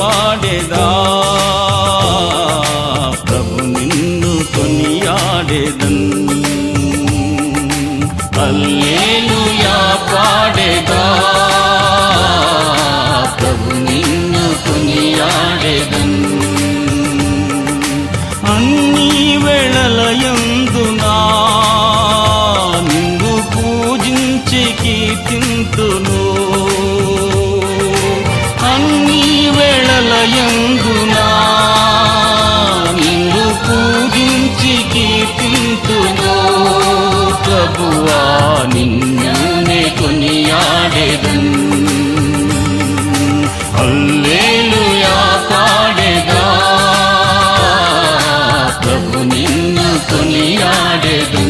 వాడేదా ప్రభు నిన్ను కొనియాడేదన్. అల్లేలుయా పాడేదా? ప్రభు నిన్ను కొనియాడేదన్. అన్ని వేళలయందునా నిన్ను పూజించి కీర్తింతును. యందునా నిన్ను పూజించి కీర్తింతును ప్రభువా నిన్నే కొనియాడెదన్. అల్లేలుయా పాడెదా? ప్రభు నిన్ను కొనియాడెదన్.